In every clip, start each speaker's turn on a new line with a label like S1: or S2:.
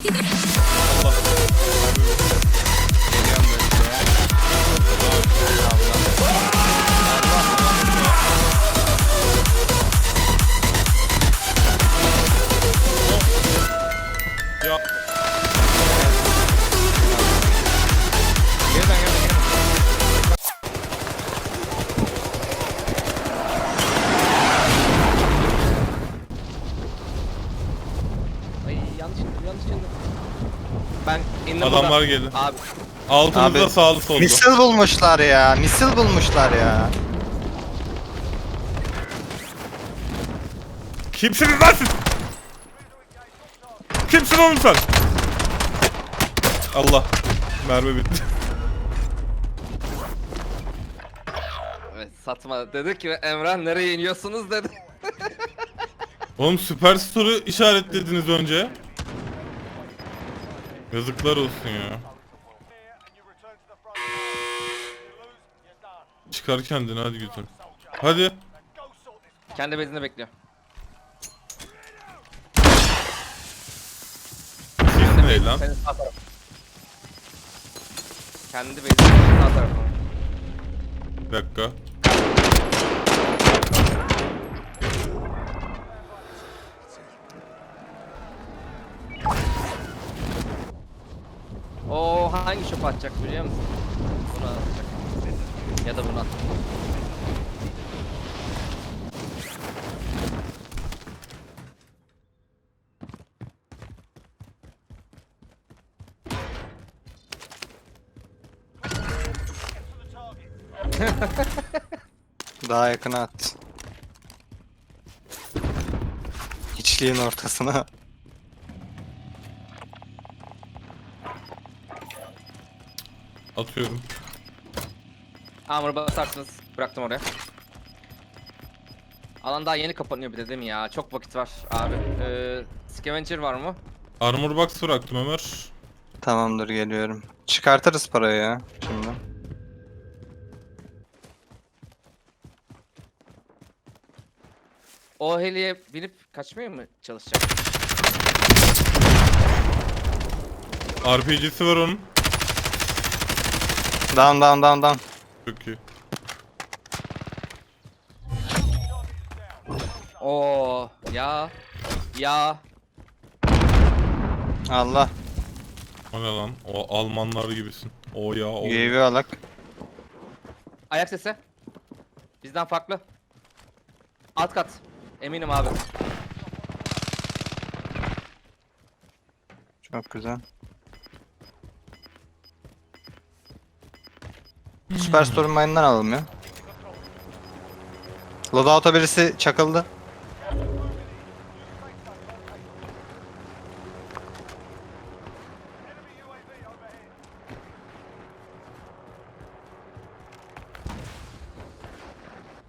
S1: Thank
S2: you. Yanlış indim yanlış indim. Ben indim
S3: adamlar
S2: buradan.
S3: geldi.
S2: Abi
S3: Altımızda
S1: Abi,
S3: sağlı solda.
S1: Misil bulmuşlar ya. Misil bulmuşlar ya.
S3: Kimsiniz lan siz? Kimsin oğlum sen? Allah. Mermi bitti.
S2: evet, satma dedi ki Emrah nereye iniyorsunuz dedi.
S3: Oğlum Superstore'u işaretlediniz önce. Yazıklar olsun ya. Çıkar kendini hadi götür. Hadi.
S2: Kendi bezinde bekliyor.
S3: Siz ne lan?
S2: Senin sağ tarafın. Kendi bezinde sağ tarafın.
S3: Bir dakika.
S2: O hangi çöp atacak biliyor musun? Bunu atacak. Ya da bunu at.
S1: Daha yakına at. Hiçliğin ortasına.
S3: Atıyorum.
S2: Hamur basarsınız. Bıraktım oraya. Alan daha yeni kapanıyor bir de değil mi ya? Çok vakit var abi. Ee, scavenger var mı?
S3: Armor box bıraktım Ömer.
S1: Tamamdır geliyorum. Çıkartırız parayı ya şimdi.
S2: O heliye binip kaçmaya mı çalışacak?
S3: RPG'si var onun.
S1: Down down down down.
S3: Çok iyi.
S2: Oo ya ya
S1: Allah.
S3: O ne lan? O Almanlar gibisin. O ya o.
S1: UAV alak.
S2: ayak sesi. Bizden farklı. Alt kat. Eminim abi.
S1: Çok güzel. Superstore'un mayından alalım ya. Loadout'a birisi çakıldı.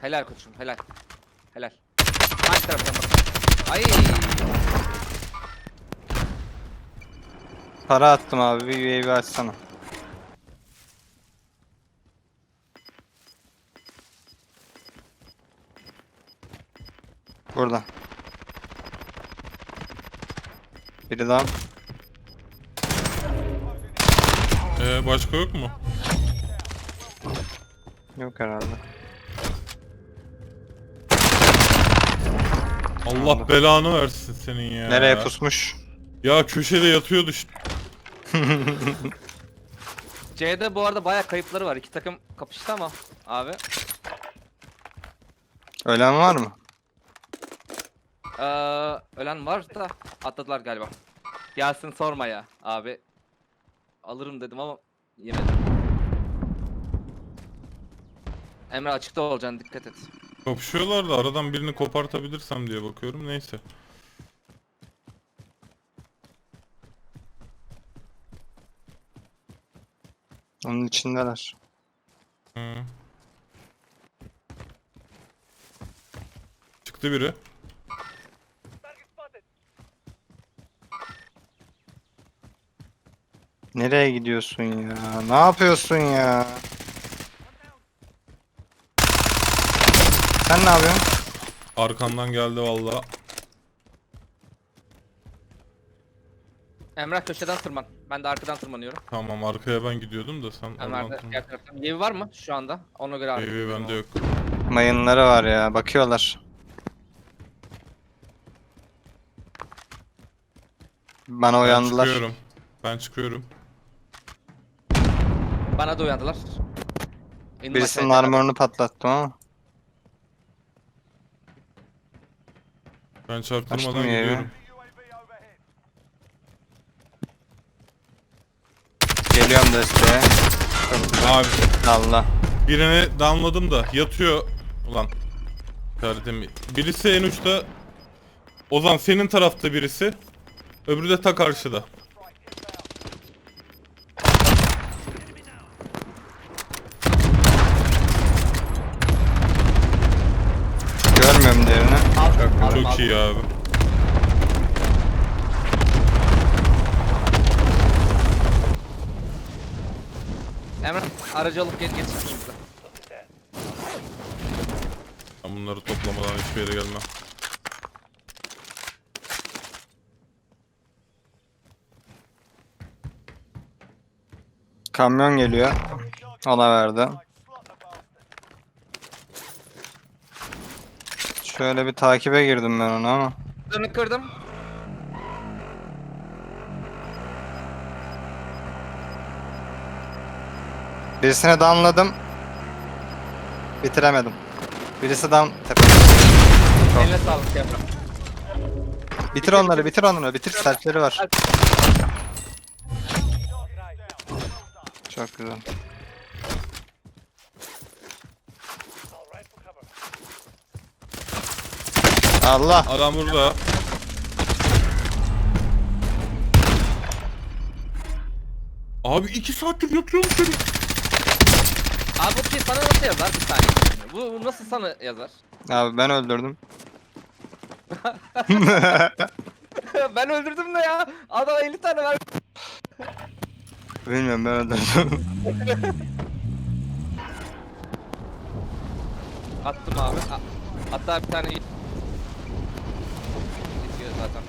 S2: Helal koçum helal. Helal. Hangi taraftan bak. Ay.
S1: Para attım abi bir UAV açsana. Burada. Biri daha.
S3: Ee, başka yok mu?
S1: Yok herhalde.
S3: Allah belanı versin senin ya.
S1: Nereye pusmuş?
S3: Ya köşede yatıyordu işte.
S2: C'de bu arada bayağı kayıpları var. İki takım kapıştı ama abi.
S1: Ölen var mı?
S2: Ee, ölen var da atladılar galiba. Gelsin sorma ya abi. Alırım dedim ama yemedim. Emre açıkta olacaksın dikkat et.
S3: Kapışıyorlar da aradan birini kopartabilirsem diye bakıyorum. Neyse.
S1: Onun içindeler.
S3: Hı. Çıktı biri.
S1: Nereye gidiyorsun ya? Ne yapıyorsun ya? Sen ne yapıyorsun?
S3: Arkandan geldi valla.
S2: Emrah köşeden tırman. Ben de arkadan tırmanıyorum.
S3: Tamam arkaya ben gidiyordum da sen
S2: Emrah da
S3: oradan tırman.
S2: diğer taraftan. Yevi var mı şu anda? Ona göre hareket
S3: Evi bende yok.
S1: Mayınları var ya. Bakıyorlar. Bana
S3: Ben
S1: uyandılar.
S3: çıkıyorum. Ben çıkıyorum.
S2: Bana da uyandılar. İndim
S1: Birisinin
S2: aşağıya.
S1: armorunu patlattım ama.
S3: Ben çarptırmadan
S1: Açtım ya evi.
S3: gidiyorum.
S1: Geliyorum desteğe. Çok güzel.
S3: Abi
S1: Allah.
S3: birini damladım da yatıyor. Ulan. Kardeşim. Birisi en uçta. Ozan senin tarafta birisi. Öbürü de ta karşıda.
S1: Görmüyorum diğerini.
S3: Çok
S2: aldım.
S3: iyi abi.
S2: Emrah aracı alıp geç geç.
S3: Ben bunları toplamadan hiçbir yere gelmem.
S1: Kamyon geliyor. Ona verdi. Şöyle bir takibe girdim ben ona ama.
S2: Dönü kırdım.
S1: Birisini damladım. Bitiremedim. Birisi dam.
S2: Eline sağlık Emrah.
S1: Bitir onları, bitir onları, bitir selfleri var. Çok güzel. Allah.
S3: Adam burada. Abi iki saattir yatıyorum seni.
S2: Abi bu şey sana nasıl yazar bir saniye. Bu, bu nasıl sana yazar?
S1: Abi ben öldürdüm.
S2: ben öldürdüm de ya. Adam 50 tane var.
S1: Bilmiyorum ben öldürdüm.
S2: Attım abi. A- Hatta bir tane zaten.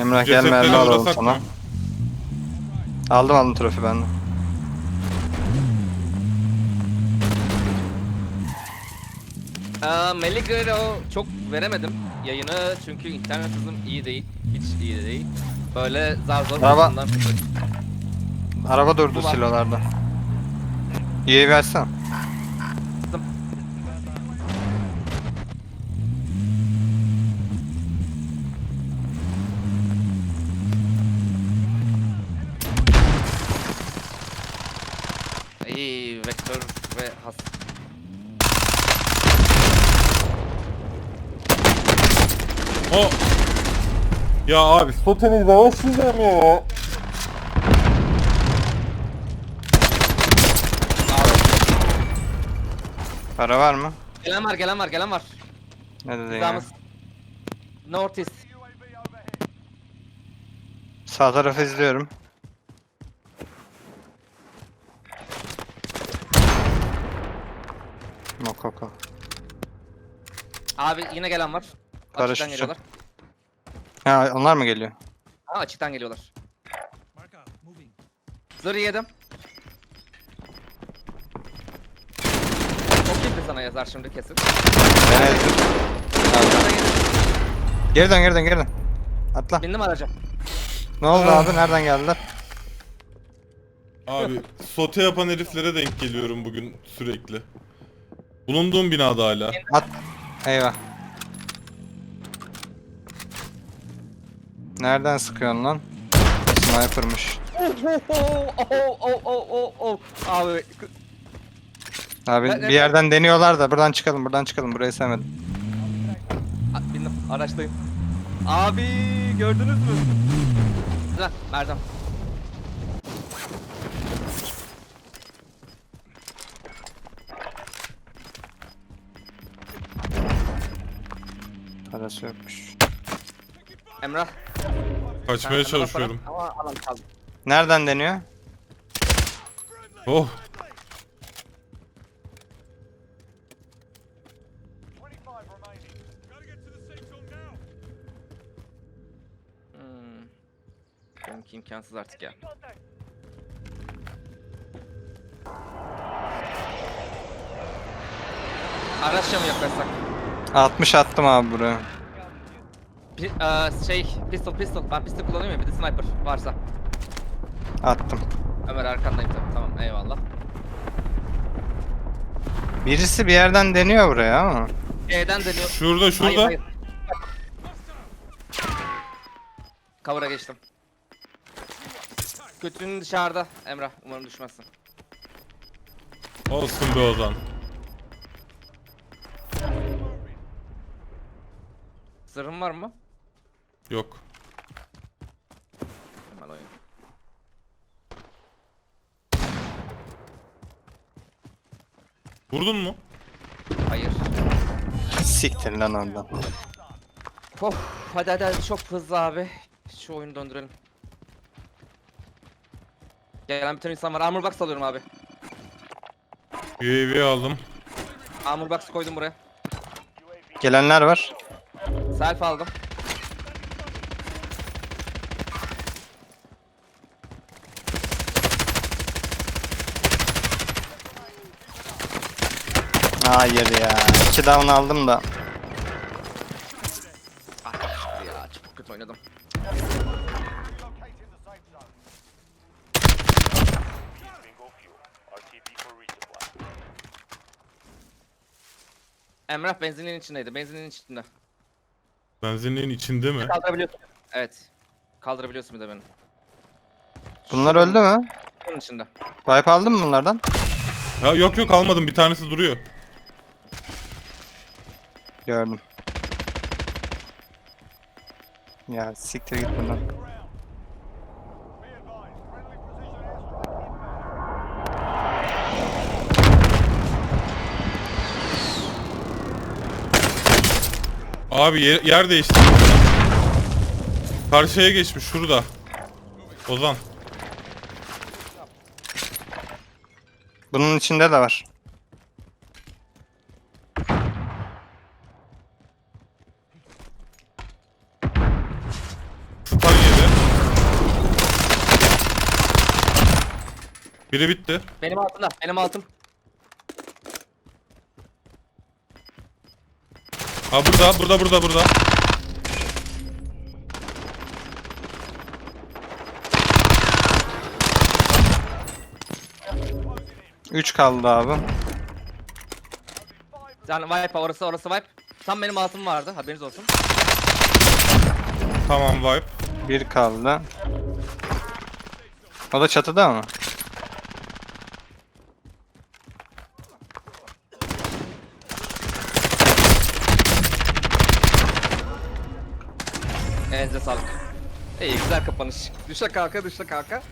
S1: Emrah
S3: Cesetleri
S1: mermi
S3: orada
S1: alalım sana. Aldım aldım trofi bende.
S2: Aa, Meligro çok veremedim yayını çünkü internet hızım iyi değil. Hiç iyi değil. Böyle zar zor
S1: Araba-
S2: hızından çıkıyor.
S1: Araba durdu
S2: Bu var.
S1: silolarda. UAV açsana.
S2: İyi vektör ve has.
S3: O. Ya abi soteniz başlayacağım ya.
S1: Para var mı?
S2: Gelen var gelen var gelen var.
S1: Ne dedin ya?
S2: Hizamız. North East.
S1: Sağ tarafı izliyorum. Mokoko.
S2: Abi yine gelen var.
S1: Paraşütçü.
S2: Açıktan geliyorlar.
S1: Ha onlar mı geliyor?
S2: Ha açıktan geliyorlar. Zırh yedim. Yazar şimdi kesin.
S1: Ben.
S2: Sana yedim.
S1: Geri dön geri dön geri dön. Atla.
S2: Bindim araca.
S1: Ne oldu abi? Nereden geldiler?
S3: Abi sote yapan heriflere denk geliyorum bugün sürekli. Bulunduğum binada hala.
S1: At. Eyvah. Nereden sıkıyorsun lan? Sniper'mış.
S2: Oh oh oh oh oh oh oh. Abi
S1: Abi
S2: Ben-
S1: bir yerden deniyorlar da buradan çıkalım buradan çıkalım burayı sevmedim.
S2: a- bindim araçtayım. Abi gördünüz mü? Lan Erdem.
S1: Parası yokmuş.
S2: Emrah.
S3: Kaçmaya çalışıyorum.
S2: para- Ama alan kaldı.
S1: Nereden deniyor?
S3: Oh.
S2: İmkansız artık ya. Araçla mı yaklaşsak?
S1: 60 attım abi buraya.
S2: Pi eee, şey, pistol pistol. Ben pistol kullanıyorum ya bir de sniper varsa.
S1: Attım.
S2: Ömer arkandayım tabii. Tamam eyvallah.
S1: Birisi bir yerden deniyor buraya ama.
S2: E'den deniyor.
S3: Şurada
S2: Hayır,
S3: şurada.
S2: hayır. Cover'a geçtim. Kötünün dışarıda Emrah. Umarım düşmezsin.
S3: Olsun be Ozan.
S2: Zırhın var mı?
S3: Yok.
S2: Hemen oyun.
S3: Vurdun mu?
S2: Hayır.
S1: Siktir lan oradan.
S2: Of, hadi hadi hadi çok hızlı abi. Şu oyunu döndürelim. Gelen bir tane insan var. Armor box alıyorum abi.
S3: UAV aldım.
S2: Armor box koydum buraya.
S1: Gelenler var.
S2: Self aldım.
S1: Hayır ya. 2 down aldım da.
S2: Emrah benzinin içindeydi. Benzinin içinde.
S3: Benzinliğin içinde mi?
S2: Kaldırabiliyorsun. Evet. Kaldırabiliyorsun bir de beni.
S1: Bunlar öldü mü?
S2: Bunun içinde.
S1: Wipe aldın mı bunlardan?
S3: Ya yok yok almadım. Bir tanesi duruyor.
S1: Gördüm. Ya siktir git buradan.
S3: Abi yer, yer değişti. Karşıya geçmiş şurada. Ozan.
S1: Bunun içinde de var.
S3: Stun yedi. Biri bitti.
S2: Benim altımda. Benim altım.
S3: Ha burada, burada, burada, burada.
S1: Üç kaldı abi.
S2: Yani wipe orası orası wipe. Tam benim altım vardı. Haberiniz olsun.
S3: Tamam wipe.
S1: Bir kaldı. O da çatıda mı?
S2: Elinize sağlık. İyi güzel kapanış. Düşe kalka düşe kalka.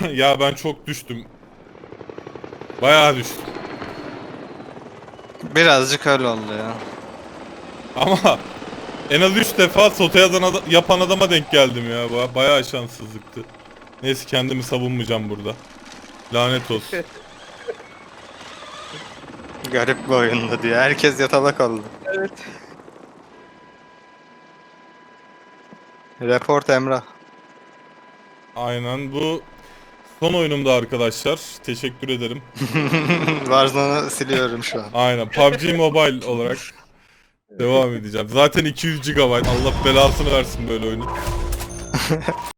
S3: ya ben çok düştüm. Bayağı düştüm.
S1: Birazcık öyle oldu ya.
S3: Ama en az 3 defa soteyadan ada- yapan adama denk geldim ya. Ba- bayağı şanssızlıktı. Neyse kendimi savunmayacağım burada. Lanet olsun.
S1: Garip bir oyundu diyor. Herkes yatalak oldu.
S2: Evet.
S1: Report Emrah.
S3: Aynen bu son oyunumda arkadaşlar. Teşekkür ederim.
S1: Warzone'u siliyorum şu an.
S3: Aynen PUBG Mobile olarak devam edeceğim. Zaten 200 GB. Allah belasını versin böyle oyunu.